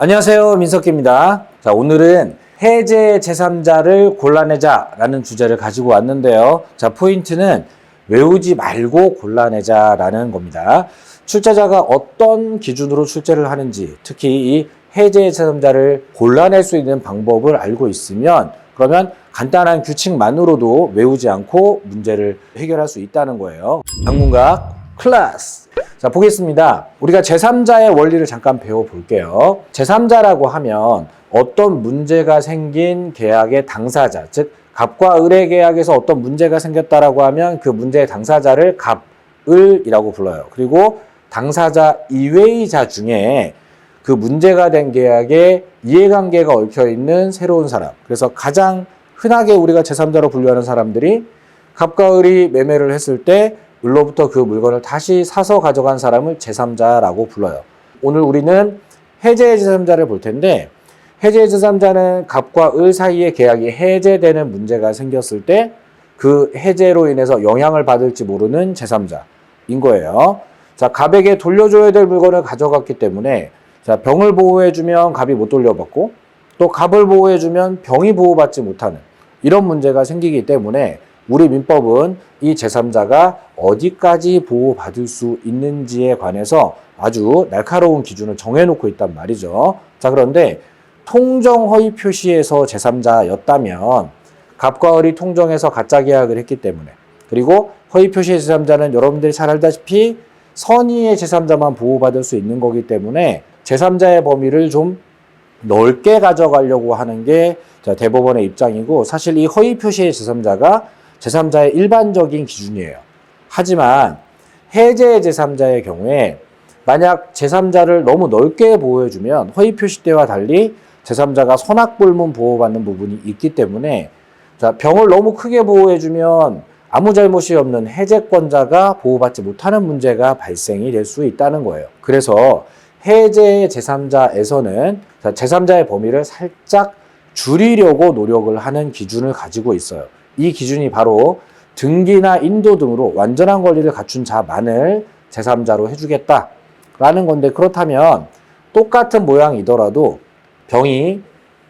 안녕하세요. 민석기입니다. 자, 오늘은 해제 제3자를 골라내자라는 주제를 가지고 왔는데요. 자, 포인트는 외우지 말고 골라내자라는 겁니다. 출제자가 어떤 기준으로 출제를 하는지, 특히 이 해제 제3자를 골라낼 수 있는 방법을 알고 있으면 그러면 간단한 규칙만으로도 외우지 않고 문제를 해결할 수 있다는 거예요. 방문각 클래스. 자, 보겠습니다. 우리가 제3자의 원리를 잠깐 배워볼게요. 제3자라고 하면 어떤 문제가 생긴 계약의 당사자, 즉, 갑과 을의 계약에서 어떤 문제가 생겼다라고 하면 그 문제의 당사자를 갑, 을이라고 불러요. 그리고 당사자 이외의 자 중에 그 문제가 된 계약에 이해관계가 얽혀 있는 새로운 사람. 그래서 가장 흔하게 우리가 제3자로 분류하는 사람들이 갑과 을이 매매를 했을 때 을로부터 그 물건을 다시 사서 가져간 사람을 제3자라고 불러요. 오늘 우리는 해제 제3자를 볼 텐데 해제 제3자는 갑과 을 사이의 계약이 해제되는 문제가 생겼을 때 그 해제로 인해서 영향을 받을지 모르는 제3자인 거예요. 자, 갑에게 돌려줘야 될 물건을 가져갔기 때문에 자, 병을 보호해주면 갑이 못 돌려받고 또 갑을 보호해주면 병이 보호받지 못하는 이런 문제가 생기기 때문에 우리 민법은 이 제3자가 어디까지 보호받을 수 있는지에 관해서 아주 날카로운 기준을 정해놓고 있단 말이죠. 자, 그런데 통정 허위 표시에서 제3자였다면 갑과 을이 통정해서 가짜 계약을 했기 때문에 그리고 허위 표시의 제3자는 여러분들이 잘 알다시피 선의의 제3자만 보호받을 수 있는 거기 때문에 제3자의 범위를 좀 넓게 가져가려고 하는 게 자, 대법원의 입장이고 사실 이 허위 표시의 제3자가 제3자의 일반적인 기준이에요. 하지만 해제 제3자의 경우에 만약 제3자를 너무 넓게 보호해주면 허위 표시 때와 달리 제3자가 선악불문 보호받는 부분이 있기 때문에 자, 병을 너무 크게 보호해주면 아무 잘못이 없는 해제권자가 보호받지 못하는 문제가 발생이 될 수 있다는 거예요. 그래서 해제 제3자에서는 제3자의 범위를 살짝 줄이려고 노력을 하는 기준을 가지고 있어요. 이 기준이 바로 등기나 인도 등으로 완전한 권리를 갖춘 자만을 제3자로 해주겠다라는 건데 그렇다면 똑같은 모양이더라도 병이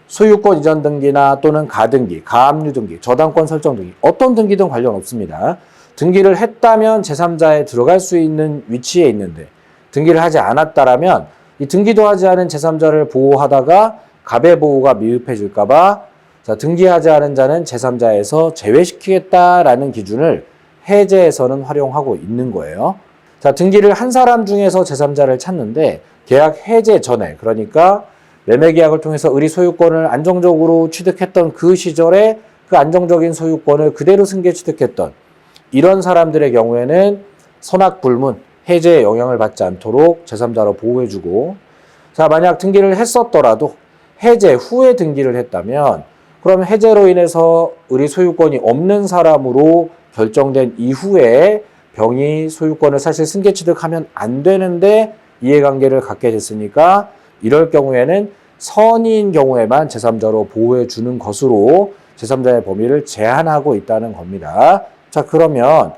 소유권 이전 등기나 또는 가등기, 가압류 등기, 저당권 설정 등기 어떤 등기든 관련 없습니다. 등기를 했다면 제3자에 들어갈 수 있는 위치에 있는데 등기를 하지 않았다라면 이 등기도 하지 않은 제3자를 보호하다가 갑의 보호가 미흡해질까봐 자, 등기하지 않은 자는 제3자에서 제외시키겠다라는 기준을 해제에서는 활용하고 있는 거예요. 자, 등기를 한 사람 중에서 제3자를 찾는데 계약 해제 전에 그러니까 매매 계약을 통해서 의리 소유권을 안정적으로 취득했던 그 시절에 그 안정적인 소유권을 그대로 승계 취득했던 이런 사람들의 경우에는 선악 불문, 해제에 영향을 받지 않도록 제3자로 보호해주고 자, 만약 등기를 했었더라도 해제 후에 등기를 했다면 그럼 해제로 인해서 의리 소유권이 없는 사람으로 결정된 이후에 병이 소유권을 사실 승계 취득하면 안 되는데 이해관계를 갖게 됐으니까 이럴 경우에는 선의인 경우에만 제3자로 보호해 주는 것으로 제3자의 범위를 제한하고 있다는 겁니다. 자, 그러면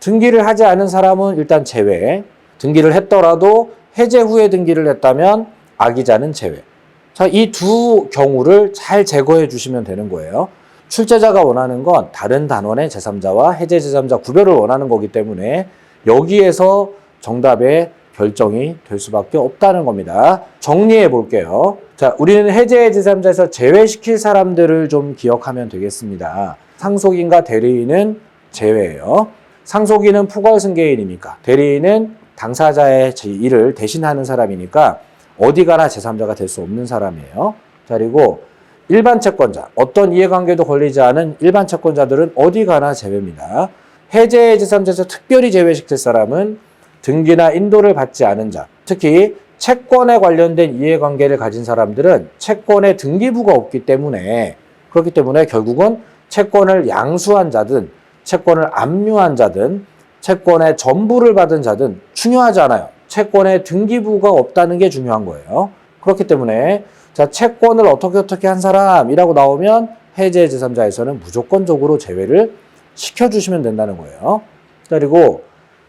등기를 하지 않은 사람은 일단 제외, 등기를 했더라도 해제 후에 등기를 했다면 악의자는 제외. 자, 이 두 경우를 잘 제거해 주시면 되는 거예요. 출제자가 원하는 건 다른 단원의 제3자와 해제 제3자 구별을 원하는 거기 때문에 여기에서 정답의 결정이 될 수밖에 없다는 겁니다. 정리해 볼게요. 자, 우리는 해제 제3자에서 제외시킬 사람들을 좀 기억하면 되겠습니다. 상속인과 대리인은 제외예요. 상속인은 포괄승계인이니까 대리인은 당사자의 일을 대신하는 사람이니까 어디 가나 제3자가 될 수 없는 사람이에요. 자, 그리고 일반 채권자, 어떤 이해관계도 걸리지 않은 일반 채권자들은 어디 가나 제외입니다. 해제 제3자에서 특별히 제외시킬 사람은 등기나 인도를 받지 않은 자, 특히 채권에 관련된 이해관계를 가진 사람들은 채권의 등기부가 없기 때문에 그렇기 때문에 결국은 채권을 양수한 자든 채권을 압류한 자든 채권의 전부를 받은 자든 중요하지 않아요. 채권의 등기부가 없다는 게 중요한 거예요. 그렇기 때문에 자 채권을 어떻게 어떻게 한 사람이라고 나오면 해제 제3자에서는 무조건적으로 제외를 시켜주시면 된다는 거예요. 그리고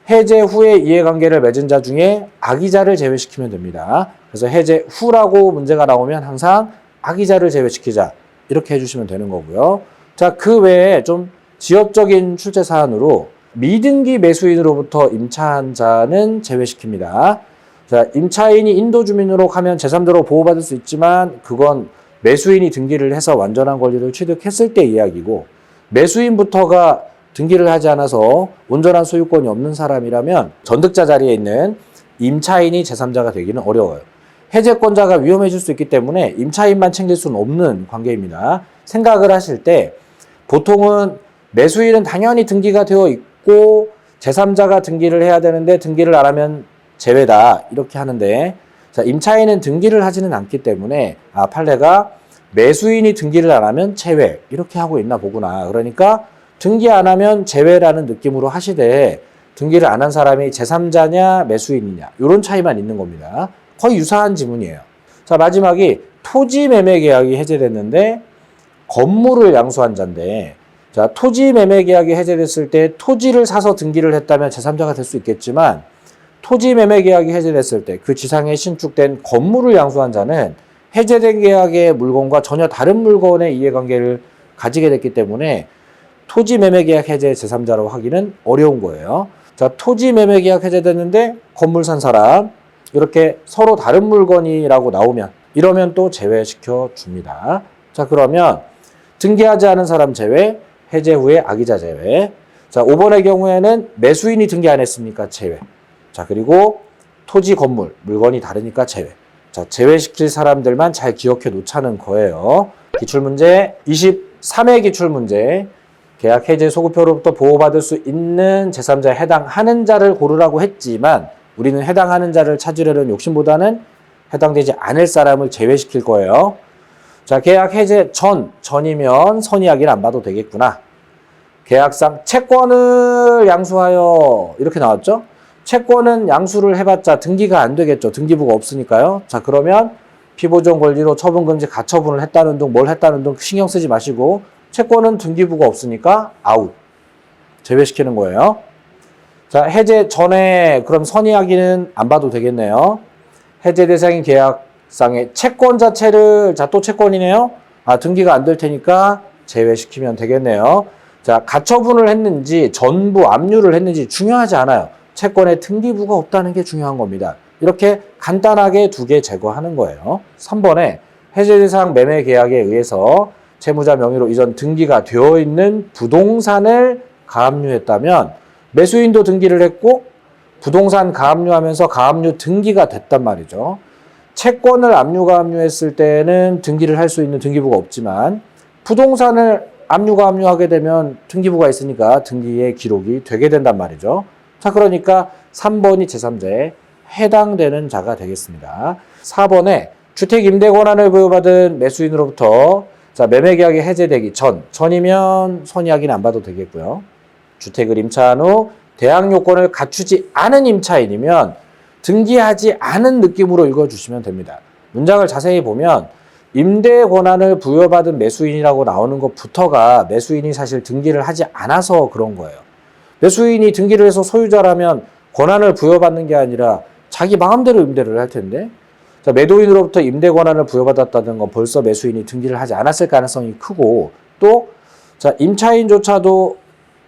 해제 후에 이해관계를 맺은 자 중에 악의자를 제외시키면 됩니다. 그래서 해제 후라고 문제가 나오면 항상 악의자를 제외시키자 이렇게 해주시면 되는 거고요. 자, 그 외에 좀 지역적인 출제 사안으로 미등기 매수인으로부터 임차한 자는 제외시킵니다. 자, 임차인이 인도 주민으로 가면 제3자로 보호받을 수 있지만 그건 매수인이 등기를 해서 완전한 권리를 취득했을 때 이야기고 매수인부터가 등기를 하지 않아서 온전한 소유권이 없는 사람이라면 전득자 자리에 있는 임차인이 제3자가 되기는 어려워요. 해제권자가 위험해질 수 있기 때문에 임차인만 챙길 수는 없는 관계입니다. 생각을 하실 때 보통은 매수인은 당연히 등기가 되어 있고 제3자가 등기를 해야 되는데 등기를 안 하면 제외다 이렇게 하는데 자, 임차인은 등기를 하지는 않기 때문에 아 판례가 매수인이 등기를 안 하면 제외 이렇게 하고 있나 보구나. 그러니까 등기 안 하면 제외라는 느낌으로 하시되 등기를 안 한 사람이 제3자냐 매수인이냐 이런 차이만 있는 겁니다. 거의 유사한 지문이에요. 자 마지막이 토지 매매 계약이 해제됐는데 건물을 양수한 자인데 자 토지 매매 계약이 해제됐을 때 토지를 사서 등기를 했다면 제3자가 될 수 있겠지만 토지 매매 계약이 해제됐을 때 그 지상에 신축된 건물을 양수한 자는 해제된 계약의 물건과 전혀 다른 물건의 이해관계를 가지게 됐기 때문에 토지 매매 계약 해제 제3자로 하기는 어려운 거예요. 자, 토지 매매 계약 해제됐는데 건물 산 사람 이렇게 서로 다른 물건이라고 나오면 이러면 또 제외시켜 줍니다. 자, 그러면 등기하지 않은 사람 제외, 해제 후에 악의자 제외. 자, 5번의 경우에는 매수인이 등기 안 했으니까 제외. 자, 그리고 토지 건물, 물건이 다르니까 제외. 자, 제외시킬 사람들만 잘 기억해 놓자는 거예요. 기출문제 23회 기출문제. 계약 해제 소급표로부터 보호받을 수 있는 제3자에 해당하는 자를 고르라고 했지만 우리는 해당하는 자를 찾으려는 욕심보다는 해당되지 않을 사람을 제외시킬 거예요. 자, 계약 해제 전, 전이면 선이야기를 안 봐도 되겠구나. 계약상 채권을 양수하여 이렇게 나왔죠? 채권은 양수를 해봤자 등기가 안 되겠죠. 등기부가 없으니까요. 자, 그러면 피보존 권리로 처분금지 가처분을 했다는 등뭘 했다는 등 신경 쓰지 마시고 채권은 등기부가 없으니까 아웃. 제외시키는 거예요. 자, 해제 전에 그럼 선이야기는 안 봐도 되겠네요. 해제 대상인 계약 상의 채권 자체를 자, 또 채권이네요. 아, 등기가 안 될 테니까 제외시키면 되겠네요. 자, 가처분을 했는지 전부 압류를 했는지 중요하지 않아요. 채권에 등기부가 없다는 게 중요한 겁니다. 이렇게 간단하게 두 개 제거하는 거예요. 3번에 해제 대상 매매 계약에 의해서 채무자 명의로 이전 등기가 되어 있는 부동산을 가압류했다면 매수인도 등기를 했고 부동산 가압류하면서 가압류 등기가 됐단 말이죠. 채권을 압류 가 압류했을 때는 등기를 할 수 있는 등기부가 없지만 부동산을 압류 가 압류하게 되면 등기부가 있으니까 등기의 기록이 되게 된단 말이죠. 자, 그러니까 3번이 제3자에 해당되는 자가 되겠습니다. 4번에 주택 임대 권한을 부여받은 매수인으로부터 자, 매매 계약이 해제되기 전, 전이면 선이야기는 안 봐도 되겠고요. 주택을 임차한 후 대항 요건을 갖추지 않은 임차인이면 등기하지 않은 느낌으로 읽어주시면 됩니다. 문장을 자세히 보면 임대 권한을 부여받은 매수인이라고 나오는 것부터가 매수인이 사실 등기를 하지 않아서 그런 거예요. 매수인이 등기를 해서 소유자라면 권한을 부여받는 게 아니라 자기 마음대로 임대를 할 텐데 자, 매도인으로부터 임대 권한을 부여받았다는 건 벌써 매수인이 등기를 하지 않았을 가능성이 크고 또 자, 임차인조차도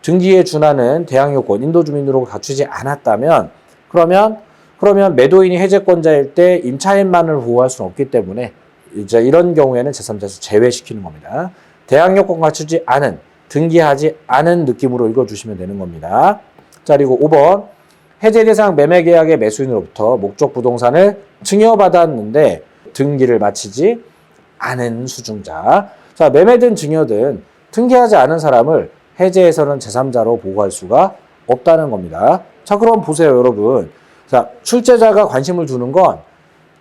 등기에 준하는 대항 요건 인도 주민으로 갖추지 않았다면 그러면 그러면 매도인이 해제권자일 때 임차인만을 보호할 수는 없기 때문에 이제 이런 경우에는 제3자에서 제외시키는 겁니다. 대항 요건 갖추지 않은 등기하지 않은 느낌으로 읽어주시면 되는 겁니다. 자 그리고 5번 해제 대상 매매 계약의 매수인으로부터 목적 부동산을 증여받았는데 등기를 마치지 않은 수중자. 자 매매든 증여든 등기하지 않은 사람을 해제에서는 제3자로 보고할 수가 없다는 겁니다. 자, 그럼 보세요, 여러분. 자, 출제자가 관심을 두는 건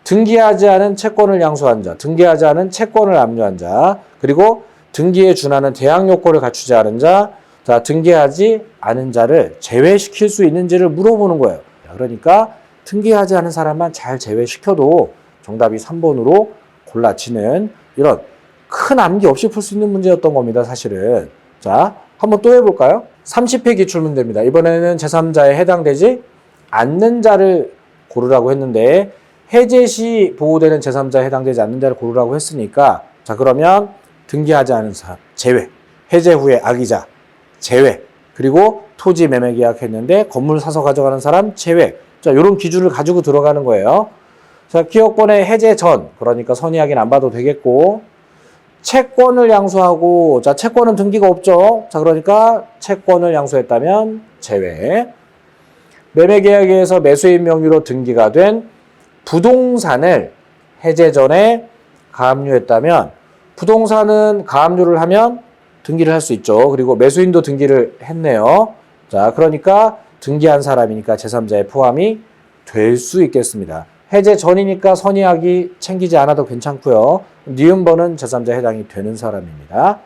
등기하지 않은 채권을 양수한 자, 등기하지 않은 채권을 압류한 자, 그리고 등기에 준하는 대항 요건을 갖추지 않은 자, 자, 등기하지 않은 자를 제외시킬 수 있는지를 물어보는 거예요. 그러니까 등기하지 않은 사람만 잘 제외시켜도 정답이 3번으로 골라지는 이런 큰 암기 없이 풀 수 있는 문제였던 겁니다, 사실은. 자, 한번 또 해볼까요? 30회 기출문제입니다. 이번에는 제3자에 해당되지 않는 자를 고르라고 했는데 해제 시 보호되는 제3자에 해당되지 않는 자를 고르라고 했으니까 자 그러면 등기하지 않은 사람 제외 해제 후에 악의자 제외 그리고 토지 매매 계약했는데 건물 사서 가져가는 사람 제외 자 이런 기준을 가지고 들어가는 거예요. 자 기업권의 해제 전 그러니까 선의하기는 안 봐도 되겠고 채권을 양수하고 자 채권은 등기가 없죠. 자 그러니까 채권을 양수했다면 제외. 매매 계약에서 매수인 명의로 등기가 된 부동산을 해제 전에 가압류했다면 부동산은 가압류를 하면 등기를 할 수 있죠. 그리고 매수인도 등기를 했네요. 자 그러니까 등기한 사람이니까 제3자에 포함이 될 수 있겠습니다. 해제 전이니까 선의하기 챙기지 않아도 괜찮고요. 니은번은 제3자에 해당이 되는 사람입니다.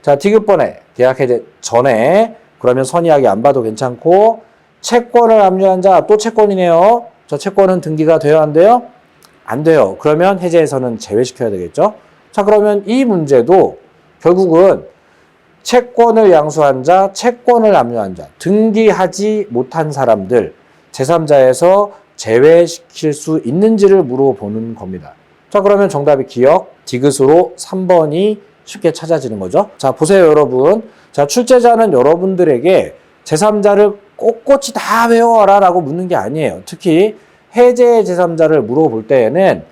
자, 디귿번에 계약 해제 전에 그러면 선의하기 안 봐도 괜찮고 채권을 압류한 자 또 채권이네요. 저 채권은 등기가 돼야 한대요? 안 돼요. 그러면 해제에서는 제외시켜야 되겠죠? 자, 그러면 이 문제도 결국은 채권을 양수한 자, 채권을 압류한 자, 등기하지 못한 사람들, 제3자에서 제외시킬 수 있는지를 물어보는 겁니다. 자, 그러면 정답이 기억, 디귿으로 3번이 쉽게 찾아지는 거죠. 자, 보세요, 여러분. 자, 출제자는 여러분들에게 제3자를 꼿꼿이 다 외워라 라고 묻는 게 아니에요. 특히 해제 제3자를 물어볼 때에는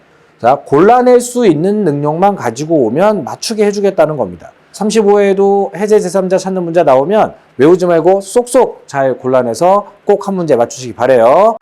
자, 골라낼 수 있는 능력만 가지고 오면 맞추게 해주겠다는 겁니다. 35회에도 해제 제3자 찾는 문제 나오면 외우지 말고 쏙쏙 잘 골라내서 꼭 한 문제 맞추시기 바래요.